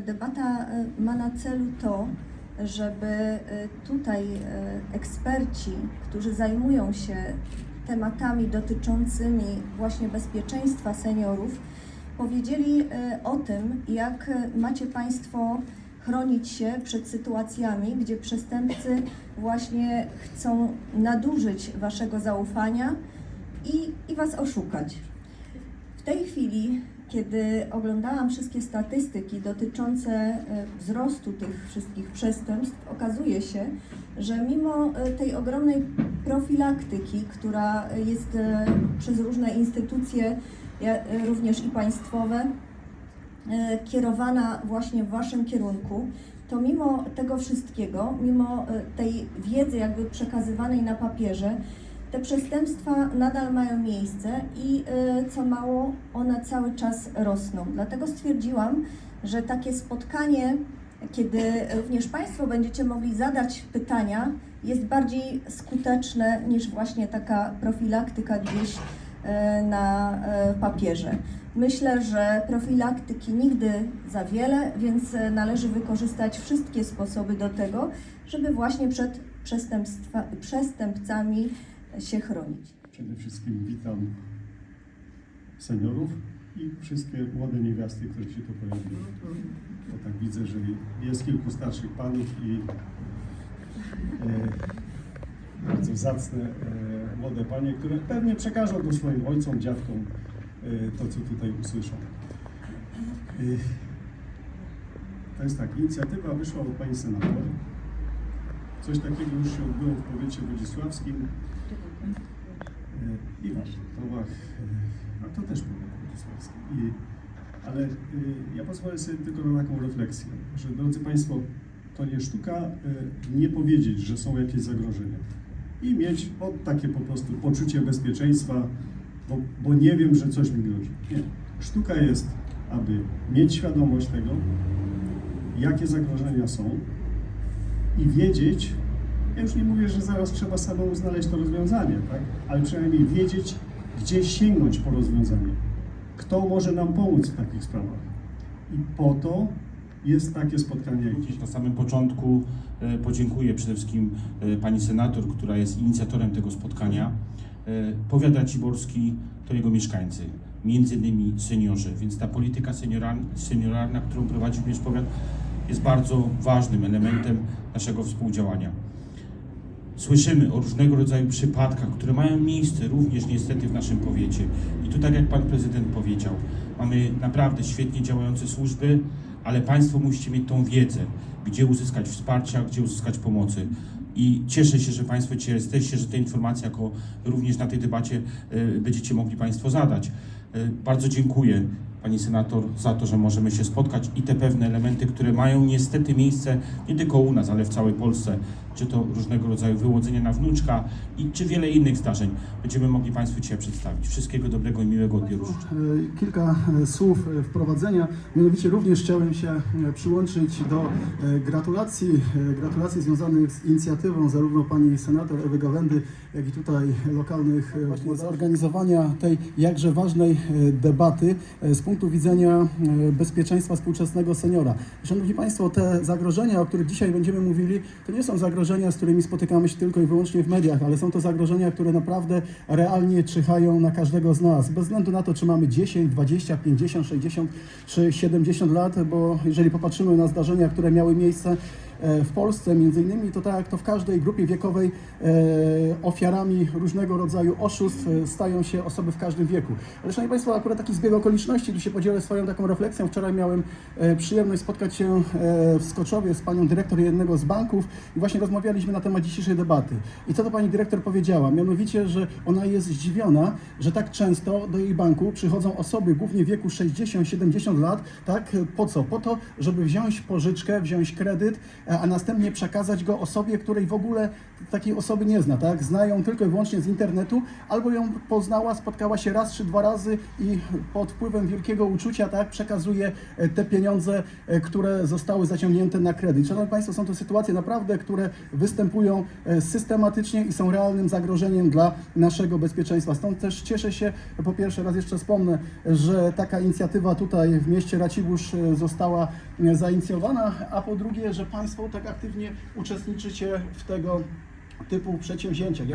debata e, ma na celu to, żeby e, tutaj e, eksperci, którzy zajmują się tematami dotyczącymi właśnie bezpieczeństwa seniorów, powiedzieli o tym, jak macie Państwo chronić się przed sytuacjami, gdzie przestępcy właśnie chcą nadużyć Waszego zaufania i, i Was oszukać. W tej chwili, kiedy oglądałam wszystkie statystyki dotyczące e, wzrostu tych wszystkich przestępstw, okazuje się, że mimo e, tej ogromnej profilaktyki, która jest e, przez różne instytucje, również i państwowe, kierowana właśnie w Waszym kierunku, to mimo tego wszystkiego, mimo tej wiedzy jakby przekazywanej na papierze, te przestępstwa nadal mają miejsce i e, co mało, one cały czas rosną. Dlatego stwierdziłam, że takie spotkanie, kiedy również Państwo będziecie mogli zadać pytania, jest bardziej skuteczne niż właśnie taka profilaktyka gdzieś e, na e, papierze. Myślę, że profilaktyki nigdy za wiele, więc należy wykorzystać wszystkie sposoby do tego, żeby właśnie przed przestępstwa, przestępcami się chronić. Przede wszystkim witam seniorów i wszystkie młode niewiasty, które się tu pojawiły. Bo tak widzę, że jest kilku starszych panów i e, bardzo zacne e, młode panie, które pewnie przekażą to swoim ojcom, dziadkom e, to, co tutaj usłyszą. E, to jest tak, inicjatywa wyszła od pani senator. Coś takiego już się odbyło w powiecie wodzisławskim. E, i w Warszawach, e, a to też było władysławskie. I, ale e, ja pozwolę sobie tylko na taką refleksję, że drodzy Państwo, to nie sztuka nie powiedzieć, że są jakieś zagrożenia i mieć o, takie po prostu poczucie bezpieczeństwa, bo, bo nie wiem, że coś mi grozi. Nie. Sztuka jest, aby mieć świadomość tego, jakie zagrożenia są i wiedzieć, ja już nie mówię, że zaraz trzeba samemu znaleźć to rozwiązanie, tak? ale przynajmniej wiedzieć, gdzie sięgnąć po rozwiązanie. Kto może nam pomóc w takich sprawach. I po to jest takie spotkanie. Na samym początku e, podziękuję przede wszystkim e, pani senator, która jest inicjatorem tego spotkania. E, Powiat Raciborski to jego mieszkańcy, między innymi seniorzy, więc ta polityka senioralna, senioralna którą prowadzi również powiat, jest bardzo ważnym elementem naszego współdziałania. Słyszymy o różnego rodzaju przypadkach, które mają miejsce również niestety w naszym powiecie. I tu tak jak Pan Prezydent powiedział, mamy naprawdę świetnie działające służby, ale Państwo musicie mieć tą wiedzę, gdzie uzyskać wsparcia, gdzie uzyskać pomocy. I cieszę się, że Państwo dzisiaj jesteście, że te informacje jako również na tej debacie y, będziecie mogli Państwo zadać. Y, Bardzo dziękuję Pani Senator za to, że możemy się spotkać i te pewne elementy, które mają niestety miejsce nie tylko u nas, ale w całej Polsce, czy to różnego rodzaju wyłodzenie na wnuczka i czy wiele innych zdarzeń będziemy mogli Państwu dzisiaj przedstawić. Wszystkiego dobrego i miłego odbioru życzę. Kilka e, słów e, wprowadzenia. Mianowicie również chciałem się e, przyłączyć do gratulacji, gratulacji związanych z inicjatywą zarówno pani senator Ewy Gawędy, jak i tutaj lokalnych właśnie zorganizowania tej jakże ważnej debaty z punktu widzenia e, bezpieczeństwa współczesnego seniora. Szanowni Państwo, te zagrożenia, o których dzisiaj będziemy mówili, to nie są zagrożenia, z którymi spotykamy się tylko i wyłącznie w mediach, ale są to zagrożenia, które naprawdę realnie czyhają na każdego z nas, bez względu na to, czy mamy 10, 20, 50, 60 czy 70 lat, bo jeżeli popatrzymy na zdarzenia, które miały miejsce w Polsce, między innymi, to tak jak to w każdej grupie wiekowej e, ofiarami różnego rodzaju oszustw e, stają się osoby w każdym wieku. Ale szanowni Państwo, akurat taki zbieg okoliczności, tu się podzielę swoją taką refleksją. Wczoraj miałem e, przyjemność spotkać się e, w Skoczowie z panią dyrektor jednego z banków i właśnie rozmawialiśmy na temat dzisiejszej debaty. I co to pani dyrektor powiedziała? Mianowicie, że ona jest zdziwiona, że tak często do jej banku przychodzą osoby głównie wieku 60-70 lat, tak? Po co? Po to, żeby wziąć pożyczkę, wziąć kredyt e, a następnie przekazać go osobie, której w ogóle takiej osoby nie zna, tak? Zna ją tylko i wyłącznie z internetu, albo ją poznała, spotkała się raz czy dwa razy i pod wpływem wielkiego uczucia, tak, przekazuje e, te pieniądze, e, które zostały zaciągnięte na kredyt. Szanowni Państwo, są to sytuacje naprawdę, które występują e, systematycznie i są realnym zagrożeniem dla naszego bezpieczeństwa. Stąd też cieszę się, po pierwsze raz jeszcze wspomnę, że taka inicjatywa tutaj w mieście Racibórz e, została e, zainicjowana, a po drugie, że Państwo tak aktywnie uczestniczycie w tego typu przedsięwzięciach.